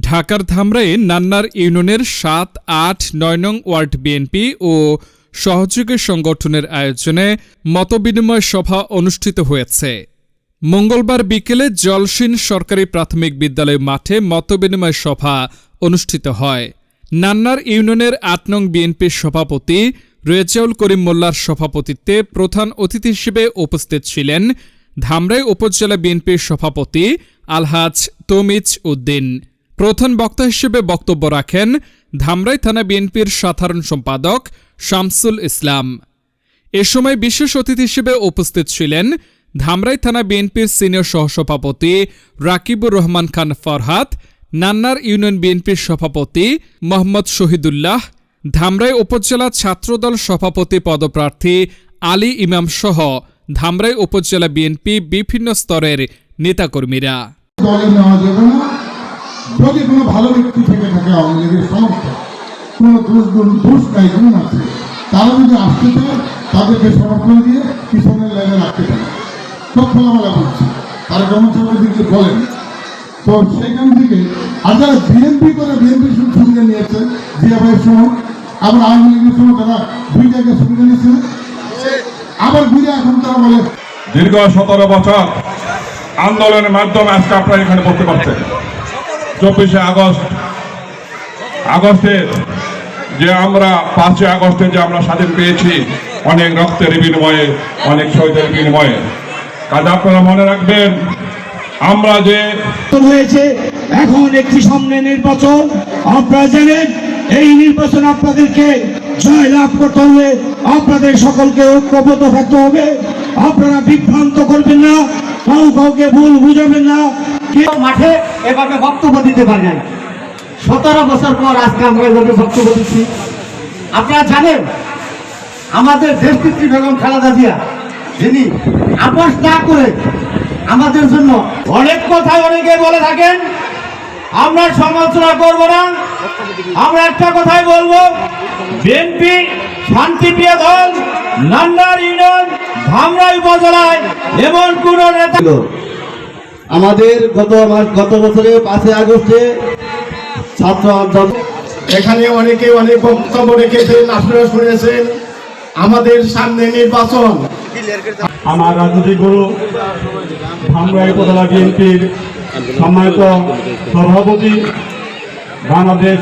ঢাকার ধামরায়ে নান্নার ইউনিয়নের সাত, আট, নয় নং ওয়ার্ড বিএনপি ও সহযোগী সংগঠনের আয়োজনে মতবিনিময় সভা অনুষ্ঠিত হয়েছে। মঙ্গলবার বিকেলে জলসিন সরকারি প্রাথমিক বিদ্যালয় মাঠে মতবিনিময় সভা অনুষ্ঠিত হয়। নান্নার ইউনিয়নের আট নং বিএনপির সভাপতি রেজাউল করিম মোল্লার সভাপতিত্বে প্রধান অতিথি হিসেবে উপস্থিত ছিলেন ধামরাই উপজেলা বিএনপির সভাপতি আলহাজ তমিজ উদ্দিন। প্রধান বক্তা হিসেবে বক্তব্য রাখেন ধামরাই থানা বিএনপির সাধারণ সম্পাদক শামসুল ইসলাম। এ সময় বিশেষ অতিথি হিসেবে উপস্থিত ছিলেন ধামরাই থানা বিএনপির সিনিয়র সহসভাপতি রাকিবুর রহমান খান ফরহাদ, নান্নার ইউনিয়ন বিএনপির সভাপতি মোহাম্মদ শহীদুল্লাহ, ধামরাই উপজেলা ছাত্রদল সভাপতি পদপ্রার্থী আলী ইমাম সহ ধামরাই উপজেলা বিএনপি বিভিন্ন স্তরের নেতাকর্মীরা। যদি কোনো ভালো ব্যক্তি থেকে থাকে আওয়ামী লীগের সমর্থক, কোনো দোষ দোষ নাই, গুণ আছে, তারা যদি আসতে চায়, তাদেরকে সমর্থন দিয়ে পিছনের লাইনে রাখতে পারে। সব খোলামেলা বলছি। তারা যেমন দিকে বলেন, তো সেখান থেকে আর যারা বিএনপি করে বিএনপি সুবিধা নিয়েছে, জিয়া ভাইয়ের সময় আবার আওয়ামী লীগের সময় তারা দুই জায়গায় সুবিধা নিয়েছে, আবার ঘুরে এখন তারা বলে, দীর্ঘ সতেরো বছর আন্দোলনের মাধ্যমে আজকে আপনারা এখানে বসতে পারছেন। চব্বিশে আগস্ট। আগস্টের যে আমরা, পাঁচই আগস্টে যে আমরা স্বাধীন পেয়েছি, অনেক রক্তের বিনিময়ে, অনেক শহীদের বিনিময়ে। কাজে আপনারা মনে রাখবেন, আমরা যে হয়েছে, এখন একটি সামনে নির্বাচন। আপনারা জানেন, এই নির্বাচন আপনাদেরকে জয় লাভ করতে হবে। আপনাদের সকলকে ঐক্যবদ্ধ থাকতে হবে। আপনারা বিভ্রান্ত করবেন না, কাউ কাউকে ভুল বুঝাবেন না। কেউ মাঠে এভাবে বক্তব্য দিতে পারে না সতেরো বছর পর আজকে আমরা এভাবে বক্তব্য দিচ্ছি। আপনারা জানেন, আমাদের দেশনেত্রী বেগম খালেদা জিয়া, যিনি আপোষ না করে আমাদের জন্য অনেক কথা অনেকে বলে থাকেন, আমরা সমালোচনা করব না। আমরা একটা কথাই বলব বিএনপি শান্তিপ্রিয় দল, নান্দার ইউনিয়ন ধামরাই উপজেলায় এমন কোন নেতা আমাদের গত মাস গত বছরে পাঁচই আগস্টে ছাত্র আন্দোলন এখানে অনেকে অনেক বক্তব্য রেখেছেন আপনারা শুনেছেন। আমাদের সামনে নির্বাচন। আমার রাজনৈতিক গুরু ধামরাই উপজেলা বিএনপির সম্মানিত সভাপতি বাংলাদেশ